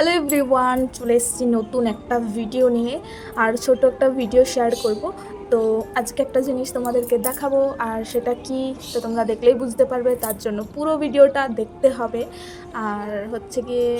Hello everyone চলে এসেছি নতুন একটা ভিডিও নিয়ে। আর ছোট একটা ভিডিও শেয়ার করব। তো আজকে একটা জিনিস তোমাদেরকে দেখাবো, আর সেটা কি তো তোমরা দেখলেই বুঝতে পারবে, তার জন্য পুরো ভিডিওটা দেখতে হবে। আর হচ্ছে গিয়ে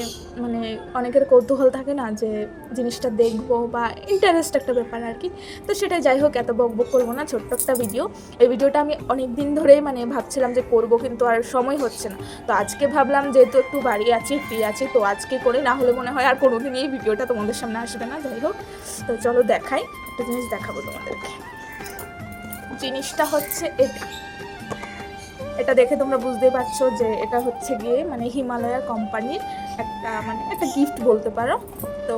মানে অনেকের কৌতূহল থাকে না যে জিনিসটা দেখব বা ইন্টারেস্ট একটা ব্যাপার আর কি। তো সেটা যাই হোক, এত বক বক করব না, ছোট্ট একটা ভিডিও। এই ভিডিওটা আমি অনেক দিন ধরেই মানে ভাবছিলাম যে করব, কিন্তু আর সময় হচ্ছে না। তো আজকে ভাবলাম যেহেতু একটু বাড়ি আছি, ফ্রি আছি, তো আজকে করে না হলে মনে হয় আর কোনোদিন এই ভিডিওটা তোমাদের সামনে আসবে না। যাই হোক, তো চলো দেখাই, একটা জিনিস দেখাবো তোমাদেরকে। জিনিসটা হচ্ছে এটা। এটা দেখে তোমরা বুঝতেই পারছ যে এটা হচ্ছে গিয়ে মানে হিমালয়া কোম্পানির একটা মানে একটা গিফট বলতে পারো। তো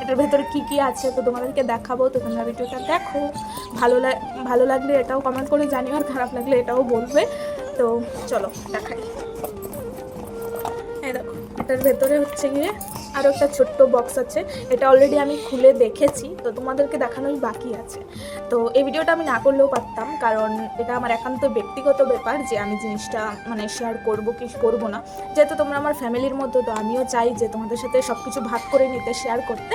এটার ভেতরে কি কি আছে তো তোমাদেরকে দেখাবো, তো তোমরা ভিডিওটা দেখো। ভালো ভালো লাগলে এটাও কমেন্ট করে জানিও, আর খারাপ লাগলে এটাও বলবে। তো চলো দেখাই। এই দেখো, এটার ভেতরে হচ্ছে গিয়ে আরও একটা ছোট্ট বক্স আছে। এটা অলরেডি আমি খুলে দেখেছি, তো তোমাদেরকে দেখানোই বাকি আছে। তো এই ভিডিওটা আমি না করলেও পারতাম, কারণ এটা আমার একান্ত ব্যক্তিগত ব্যাপার যে আমি জিনিসটা মানে শেয়ার করব কি করব না। যেহেতু তোমরা আমার ফ্যামিলির মধ্যে তো আমিও চাই যে তোমাদের সাথে সব কিছু ভাগ করে নিতে শেয়ার করতে।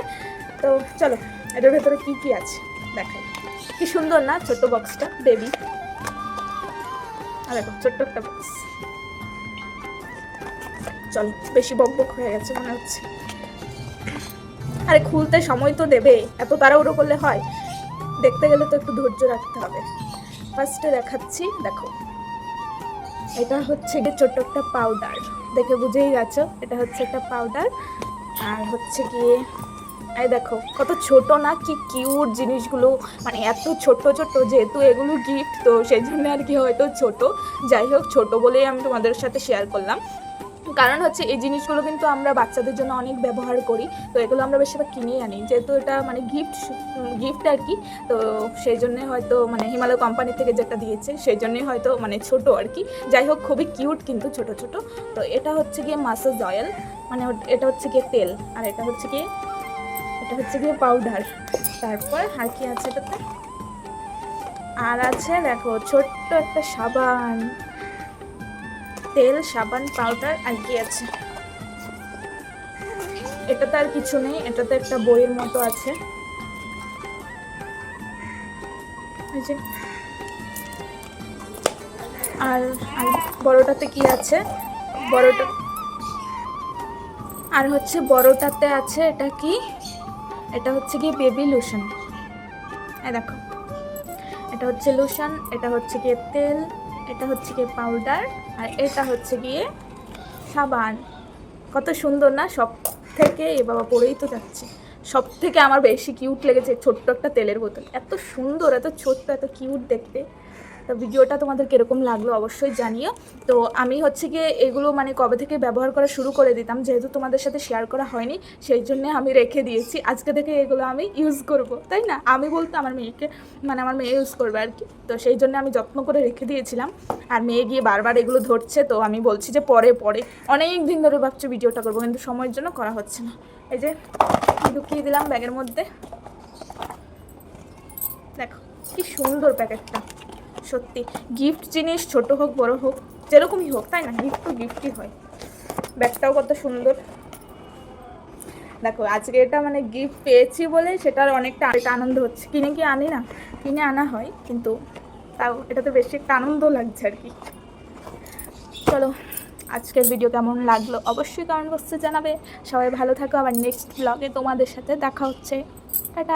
তো চলো, এটার ভেতরে কী কী আছে? দেখাই। কি সুন্দর না ছোট্ট বক্সটা বেবি আর দেখো, ছোট্ট একটা বক্স চলো, বেশি বক বক হয়ে গেছে মনে হচ্ছে। আরে খুলতে সময় তো দেবে, এত তাড়াহুড়ো করলে হয়। দেখতে গেলে তো একটু ধৈর্য রাখতে হবে। ফার্স্টে দেখাচ্ছি, দেখো। এটা হচ্ছে ছোট্ট একটা পাউডার দেখে বুঝেই গেছো, এটা হচ্ছে একটা পাউডার আর হচ্ছে গিয়ে, এই দেখো, কত ছোট না, কি কিউট জিনিসগুলো। মানে এত ছোট ছোট, যেহেতু এগুলো গিফট তো সেই জন্য আর কি হয়তো ছোট। যাই হোক, ছোট বলেই আমি তোমাদের সাথে শেয়ার করলাম। কারণ হচ্ছে এই জিনিসগুলো কিন্তু আমরা বাচ্চাদের জন্য অনেক ব্যবহার করি, তো এগুলো আমরা বেশিরভাগ কিনেই আনি। যেহেতু এটা মানে গিফট গিফট আর কি, তো সেই জন্যে হয়তো মানে হিমালয় কোম্পানি থেকে যেটা দিয়েছে, সেই জন্যই হয়তো মানে ছোট আর কি। যাই হোক, খুবই কিউট কিন্তু ছোট ছোট। তো এটা হচ্ছে গিয়ে মাসাজ অয়েল মানে এটা হচ্ছে গিয়ে তেল, আর এটা হচ্ছে গিয়ে, এটা হচ্ছে গিয়ে পাউডার তারপর আর কি আছে এটাতে? আর আছে দেখো ছোট্ট একটা সাবান। তেল, সাবান, পাউডার আর কি আছে এটাতে আর কিছু নেই এটাতে একটা বইয়ের মতো আছে। আর বড়টাতে কি আছে? বড়টা আর হচ্ছে বড়টাতে আছে এটা কি? এটা হচ্ছে কি বেবি লোশন। এই দেখো। এটা হচ্ছে লোশন, এটা হচ্ছে গিয়ে তেল এটা হচ্ছে গিয়ে পাউডার আর এটা হচ্ছে গিয়ে সাবান। কত সুন্দর না? সব থেকে এ বাবা পরেই তো যাচ্ছে। সব থেকে আমার বেশি কিউট লেগেছে ছোট্ট একটা তেলের বোতল। এত সুন্দর, এত ছোট্ট, এত কিউট দেখতে। তো ভিডিওটা তোমাদের কীরকম লাগল অবশ্যই জানিও। তো আমি হচ্ছে গিয়ে এগুলো মানে কবে থেকে ব্যবহার করা শুরু করে দিতাম, যেহেতু তোমাদের সাথে শেয়ার করা হয়নি, সেই জন্য আমি রেখে দিয়েছি। আজকে থেকে এগুলো আমি ইউজ করব, তাই না? আমি বলতে আমার মেয়েকে মানে আমার মেয়ে ইউজ করবে আর কি। তো সেই জন্য আমি যত্ন করে রেখে দিয়েছিলাম। আর মেয়ে গিয়ে বারবার এগুলো ধরছে, তো আমি বলছি যে পরে পরে। অনেক দিন ধরে ভাবছি ভিডিওটা করব, কিন্তু সময়ের জন্য করা হচ্ছে না। এই যে ঢুকিয়ে দিলাম ব্যাগের মধ্যে। দেখো, কি সুন্দর প্যাকেটটা সত্যি। গিফট জিনিস ছোট হোক, বড় হোক, যেরকমই হোক, তাই না? গিফট তো গিফটই হয়। ব্যাগটাও কত সুন্দর। দেখো, আজকে এটা মানে গিফট পেয়েছি বলে সেটার অনেকটা এটা আনন্দ হচ্ছে। কিনে কি আনি না? কিনে আনা হয়, কিন্তু তাও এটাতে বেশি একটা আনন্দ লাগছে আর কি। চলো, আজকের ভিডিও কেমন লাগল অবশ্যই কমেন্ট বক্সে জানাবে। সবাই ভালো থাকো, আবার নেক্সট ব্লগে তোমাদের সাথে দেখা হচ্ছে। টাটা।